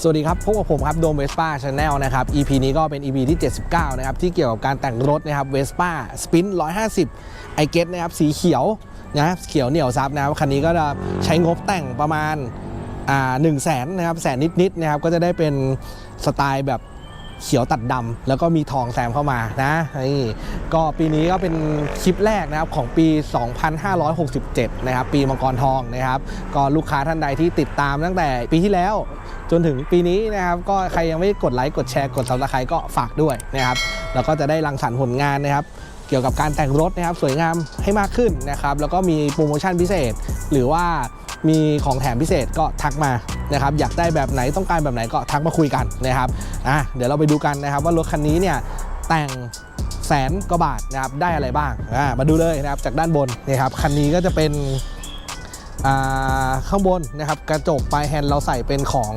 สวัสดีครับ พบกับผมครับ โดมเวสป้าชาแนลนะครับ EP นี้ก็เป็น EP ที่ 79 นะครับ ที่เกี่ยวกับการแต่งรถนะครับเวสป้าสปิน150 ไอเกตนะครับ สีเขียวนะเขียวเหนียวซับนะครับ คันนี้ก็จะใช้งบแต่งประมาณอ่าหนึ่งแสนนะครับ แสนนิดๆนะครับ ก็จะได้เป็นสไตล์แบบเขียวตัดดำแล้วก็มีทองแซมเข้ามานะนี่ก็ปีนี้ก็เป็นคลิปแรกนะครับของปี 2567 นะครับ ปีมังกรทองนะครับ ก็ลูกค้าท่านใดที่ติดตามตั้งแต่ปีที่แล้ว จนถึงปีนี้นะครับก็ใครยังไม่กดไลค์กดแชร์กดซับสไครต์ก็ฝากด้วยนะครับแล้วก็จะได้รังสรรค์ผลงานนะครับ เกี่ยวกับการแต่งรถนะครับสวยงามให้มากขึ้นนะครับแล้วก็มีโปรโมชั่นพิเศษ หรือว่ามีของแถมพิเศษก็ทักมานะครับอยากได้แบบไหนต้องการแบบไหนก็ทักมาคุยกันนะครับอะเดี๋ยวเราไปดูกันนะครับว่ารถคันนี้เนี่ยแต่งแสนกว่าบาทนะครับได้อะไรบ้างอ่ามาดูเลยนะครับจากด้านบนนี่ครับคันนี้ก็จะเป็นอ่า ข้างบนนะครับกระจกปลายแฮนด์เราใส่เป็นของ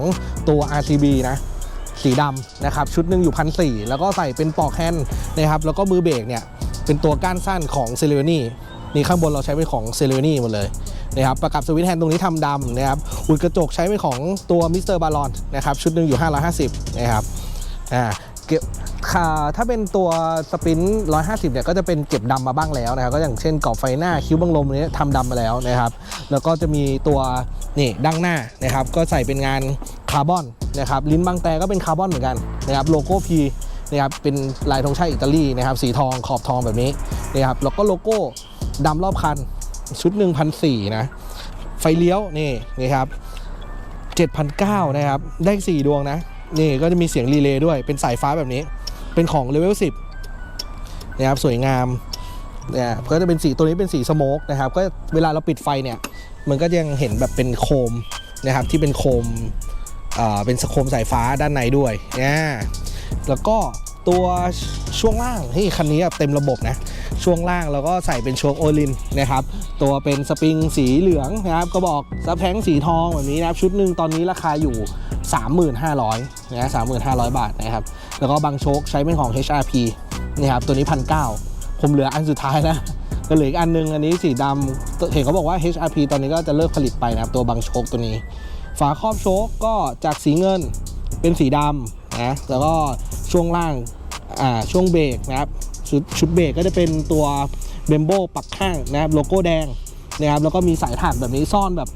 ตัว RCB นะสีดำนะครับชุดหนึ่งอยู่พันสแล้วก็ใส่เป็นปลอกแฮนด์นะครับแล้วก็มือเบรกเนี่ยเป็นตัวก้านสั้นของเซเล n นี่นี่ข้างบนเราใช้เป็นของเซเล n นี่หมดเลยนะครับประกับสวิตช์แฮนด์ตรงนี้ทำดำนะครับอุดกระจกใช้เป็นของตัวมิสเตอร์บาลอนนะครับชุดหนึ่งอยู่ 550นะครับอ่า ถ้าเป็นตัวสปิน150 เนี่ยก็จะเป็นเก็บดำมาบ้างแล้วนะครับ ก็อย่างเช่นกรอบไฟหน้าคิ้วบังลมเนี้ยทำดำมาแล้วนะครับ แล้วก็จะมีตัวนี่ดั้งหน้านะครับ ก็ใส่เป็นงานคาร์บอนนะครับ ลิ้นบางแต่ก็เป็นคาร์บอนเหมือนกันนะครับ โลโก้ P นะครับ เป็นลายธงชาติอิตาลีนะครับ สีทองขอบทองแบบนี้นะครับ แล้วก็โลโก้ดำรอบคันชุด1 0 0นะ ไฟเลี้ยวนี่นี่ครับ7,900นะครับ ได้ 4 ดวงนะ นี่ก็จะมีเสียงรีเลย์ด้วย เป็นสายฟ้าแบบนี้ เป็นของเลเวล10นะครับสวยงามเนี่ยก็จะเป็นสีตัวนี้เป็นสีสโมกนะครับก็เวลาเราปิดไฟเนี่ยมันก็ยังเห็นแบบเป็นโคมนะครับที่เป็นโคมเอ่อเป็นสโคมสายฟ้าด้านในด้วยเนี่ยแล้วก็ตัวช่วงล่างที่คันนี้เต็มระบบนะช่วงล่างเราก็ใส่เป็นโชคโอลินนะครับตัวเป็นสปริงสีเหลืองนะครับก็บอกซับแทงสีทองแบบนี้นะครับชุดหนึ่งตอนนี้ราคาอยู่ 35,000นะ35,500 บาทนะครับ แล้วก็บางโชคใช้เป็นของ HRP นี่ครับตัวนี้พันเผมเหลืออันสุดท้ายนะก็เหลืออีกอันนึงอันนี้สีดำเห็นเขาบอกว่า HRP ตอนนี้ก็จะเลิกผลิตไปนะครับตัวบางโชคตัวนี้ ฝาครอบโชคก็จากสีเงินเป็นสีดำนะแล้วก็ช่วงล่างอ่าช่วงเบรกนะครับชุดชุดเบรกก็จะเป็นตัวเบมโบปักข้างนะครับโลโก้แดงนะครับแล้วก็มีสายถักแบบนี้ซ่อนแบบ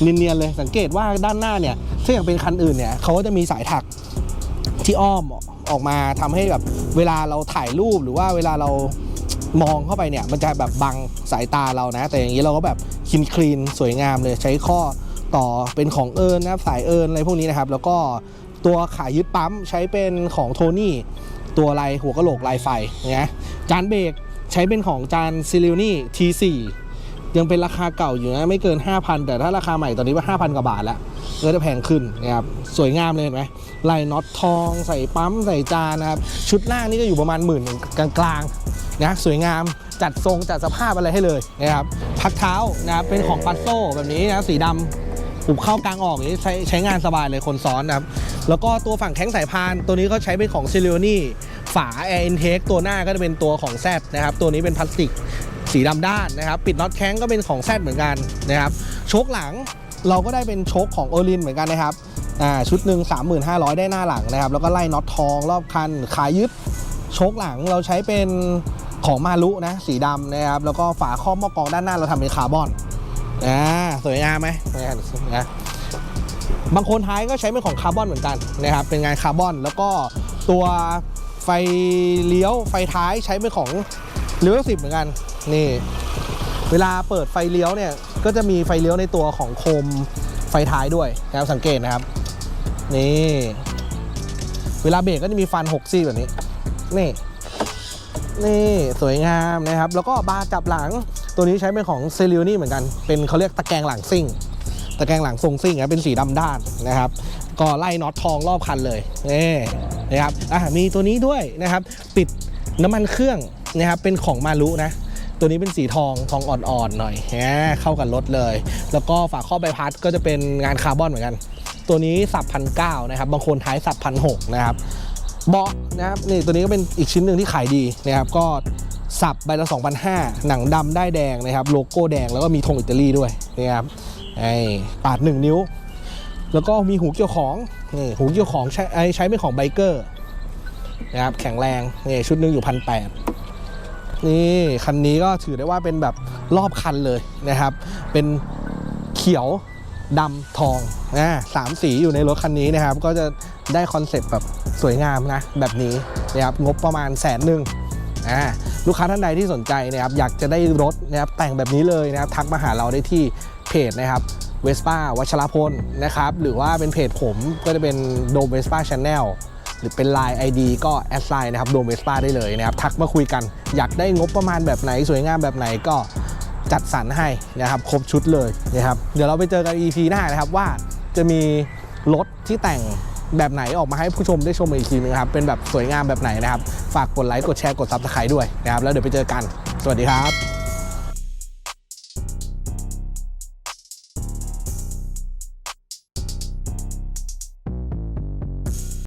เนียนๆเลยสังเกตว่าด้านหน้าเนี่ยถ้าอย่างเป็นคันอื่นเนี่ยเขาก็จะมีสายถักที่อ้อม ออกมาทำให้แบบเวลาเราถ่ายรูปหรือว่าเวลาเรามองเข้าไปเนี่ย มันจะแบบบังสายตาเรานะ แต่อย่างนี้เราก็แบบคินคลีนสวยงามเลยใช้ข้อต่อเป็นของเอิญนะครับสายเอิญอะไรพวกนี้นะครับ แล้วก็ตัวขายึดปั๊มใช้เป็นของโทนี่ตัวลายหัวกะโหลกลายไฟนะจานเบรกใช้เป็นของจานซิลินี่ T4 ยังเป็นราคาเก่าอยู่นะไม่เกิน 5,000 แต่ถ้าราคาใหม่ตอนนี้ว่า 5,000 กว่าบาทแล้วก็จะแพงขึ้นนะครับสวยงามเลยเห็นไหมลายน็อตทองใส่ปั๊มใส่จานนะครับชุดล่างนี่ก็อยู่ประมาณหมื่นกลางๆนะสวยงามจัดทรงจัดสภาพอะไรให้เลยนะครับพักเท้านะครับเป็นของปัสโซแบบนี้นะสีดำปุบเข้ากลางออกนี้ใช้ใช้งานสบายเลยคนซ้อนนะครับแล้วก็ตัวฝั่งแข้งสายพาน ตัวนี้ก็ใช้เป็นของ c e l i o n i ฝา Air Intake ตัวหน้าก็จะเป็นตัวของ Z นะครับตัวนี้เป็นพลาสติก สีดำด้านนะครับ ปิดน็อตแข้งก็เป็นของ Z เหมือนกันนะครับ โชคหลังเราก็ได้เป็นโชคของโอลินเหมือนกันนะครับอ่าชุดหนึ่ง3,500 ได้หน้าหลังนะครับ แล้วก็ไล่น็อตทองรอบคันขายึด โชคหลังเราใช้เป็นของมารุนะสีดำนะครับ แล้วก็ฝาครอบหม้อกองด้านหน้าเราทำเป็นคาร์บอนอ่าสวยงามไหมนะบางคนท้ายก็ใช้เป็นของคาร์บอนเหมือนกันนะครับ เป็นงานคาร์บอน แล้วก็ตัวไฟเลี้ยวไฟท้ายใช้เป็นของเลเวสิบเหมือนกัน นี่ เวลาเปิดไฟเลี้ยวเนี่ย ก็จะมีไฟเลี้ยวในตัวของโคมไฟท้ายด้วยนะครับสังเกตนะครับ นี่ เวลาเบรกก็จะมีฟัน6ซี่แบบนี้ นี่ นี่สวยงามนะครับ แล้วก็บาร์จับหลังตัวนี้ใช้เป็นของเซริโอนี่เหมือนกัน เป็นเขาเรียกตะแกรงหลังซิ่ง ตะแกรงหลังทรงซิ่งนะเป็นสีดำด้านนะครับ ก็ไล่น็อตทองรอบคันเลยนี่นะครับอะมีตัวนี้ด้วยนะครับ ปิดน้ำมันเครื่องนะครับ เป็นของมารุนะ ตัวนี้เป็นสีทองทองอ่อนๆหน่อยแหมเข้ากับรถเลย แล้วก็ฝาครอใบพัดก็จะเป็นงานคาร์บอนเหมือนกัน ตัวนี้สับพันเก้านะครับบางคนท้ายสับพันหกนะครับเบาะนะครับนี่ตัวนี้ก็เป็นอีกชิ้นหนึ่งที่ขายดีนะครับก็สับใบละ2,500หนังดำได้แดงนะครับ โลโก้แดงแล้วก็มีธงอิตาลีด้วยนะครับไอ้ปาด 1 นิ้ว แล้วก็มีหูเกี่ยวของนี่หูเกี่ยวของใช้ใช้เป็นของไบเกอร์นะครับแข็งแรงนี่ชุดนึงอยู่พันแปด นี่คันนี้ก็ถือได้ว่าเป็นแบบรอบคันเลยนะครับ เป็นเขียวดำทองนะสามสีอยู่ในรถคันนี้นะครับ ก็จะได้คอนเซ็ปต์แบบสวยงามนะ แบบนี้นะครับงบประมาณแสนหนึ่งอ่าลูกค้าท่านใดที่สนใจนะครับอยากจะได้รถนะครับแต่งแบบนี้เลยนะครับทักมาหาเราได้ที่เพจนะครับเวสป้าวัชรพลนะครับหรือว่าเป็นเพจผมก็จะเป็นโดมเวสป้าชาแนล หรือเป็น Line ID ก็แอดไลน์นะครับโดมเวสป้าได้เลยนะครับทักมาคุยกันอยากได้งบประมาณแบบไหนสวยงามแบบไหนก็จัดสรรให้นะครับครบชุดเลยนะครับเดี๋ยวเราไปเจอกัน EP หน้านะครับว่าจะมีรถที่แต่งแบบไหนออกมาให้ผู้ชมได้ชมอีกทีนึงครับ เป็นแบบสวยงามแบบไหนนะครับ ฝากกดไลค์ กดแชร์ กดซับสไครต์ด้วยนะครับ แล้วเดี๋ยวไปเจอกัน สวัสดีครับ